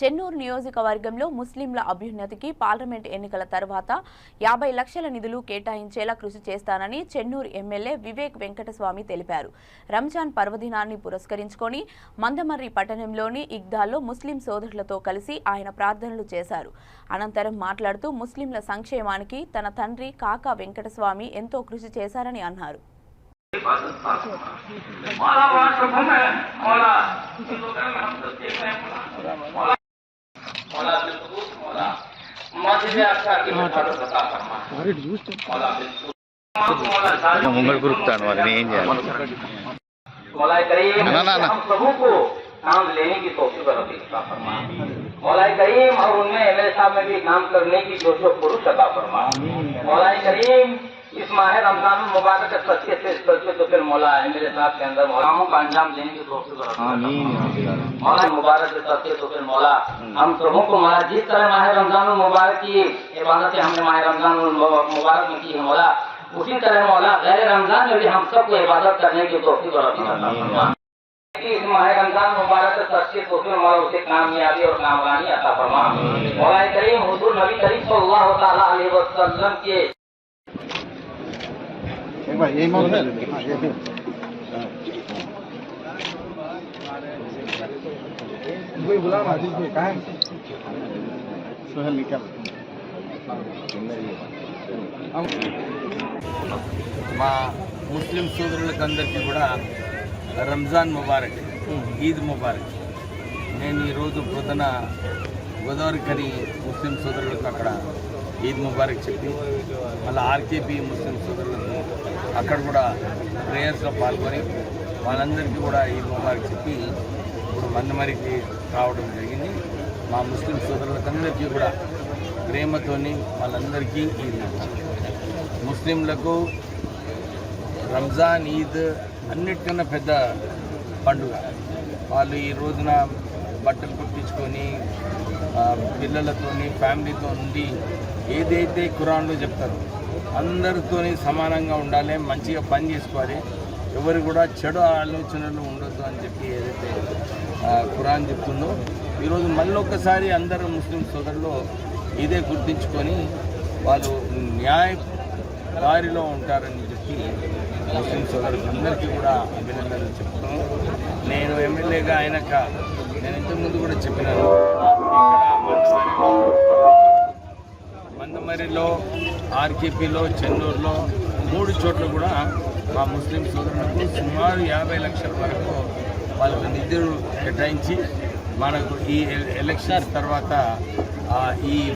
చెన్నూరు నియోజకవర్గంలో ముస్లింల అభ్యున్నతికి పార్లమెంట్ ఎన్నికల తర్వాత యాభై లక్షల నిధులు కేటాయించేలా కృషి చేస్తానని చెన్నూరు ఎమ్మెల్యే వివేక్ వెంకటస్వామి తెలిపారు. రంజాన్ పర్వదినాన్ని పురస్కరించుకొని మందమర్రి పట్టణంలోని ఇగ్దాల్లో ముస్లిం సోదరులతో కలిసి ఆయన ప్రార్థనలు చేశారు. అనంతరం మాట్లాడుతూ ముస్లింల సంక్షేమానికి తన తండ్రి కాకా వెంకటస్వామి ఎంతో కృషి చేశారని అన్నారు. मौला కురుకుతాను వారిని ఏం చేయాలి मौला करीम ना, ना, ना। हम सबों को नाम लेने की तौफीक और अता फरमा मौला करीम और उनमें एमएलए साहब में भी काम करने की जोश और पुरुष अता फरमा मौला करीम इस माह रमज़ान में मुबारक सच्चे से सच्चे तो फिर मौला एमएलए साहब के अंदर मौलाओं का अंजाम देने की तौफीक और अता मौला मुबारक सबसे तो फिर मौला। हम सबों को मौला जिस तरह माह रमज़ान मुबारक की इबादतें हमने माह रमज़ान मुबारक में की है मौला। उसी तरह मौला गैर रमज़ान में भी हम सबको इबादत करने की तौफीक और इस माह रमज़ान मुबारक सच्चे तो फिर मौला उसे कामयाबी और कामरानी अता फरमा मौला करीम हुजूर नबी करीम सल्लल्लाहु अलैहि वसल्लम के एक बार यही मौत कोई बुला माजिद भाई कहाँ है सोहल निकल మా ముస్లిం సోదరులకు అందరికీ కూడా రంజాన్ ముబారక్ ఈద్ ముబారక్ నేను ఈరోజు పొద్దున గోదావరి కని ముస్లిం సోదరులకు అక్కడ ఈద్ ముబారక్ చెప్పి మళ్ళీ ఆర్కేపీ ముస్లిం సోదరులకు అక్కడ కూడా ప్రేయర్స్లో పాల్గొని వాళ్ళందరికీ కూడా ఈద్ ముబారక్ చెప్పి ఇప్పుడు మందమరికి రావడం జరిగింది. మా ముస్లిం సోదరులకందరికీ కూడా ప్రేమతోని వాళ్ళందరికీ ఈద్ ముస్లింలకు రంజాన్ ఈద్ అన్నిటికన్నా పెద్ద పండుగ. వాళ్ళు ఈ రోజున బట్టలు కుట్టించుకొని పిల్లలతో పిల్లలతోని ఫ్యామిలీతో ఉండి ఏదైతే కురాన్లో చెప్తారో అందరితోని సమానంగా ఉండాలి మంచిగా పని చేసుకోవాలి. ఎవరు కూడా చెడు ఆలోచనలు ఉండొద్దు అని చెప్పి ఏదైతే కురాన్ ఖురాన్ చెప్తుందో ఈరోజు మళ్ళీ ఒక్కసారి అందరు ముస్లిం సోదరులు ఇదే గుర్తించుకొని వాళ్ళు న్యాయ దారిలో ఉంటారని చెప్పి ముస్లిం సోదరులందరికీ కూడా అభినందనలు చెప్తాను నేను ఎమ్మెల్యేగా అయినాక నేను ఇంతకుముందు కూడా చెప్పినాను. ఇక్కడ మందమరిలో ఆర్కేపీలో చెన్నూరులో మూడు చోట్ల కూడా మా ముస్లిం సోదరులకు సుమారు యాభై లక్షల వరకు వాళ్ళకు నిధులు కేటాయించి మనకు ఈ ఎలక్షన్ తర్వాత ఆ, ఈ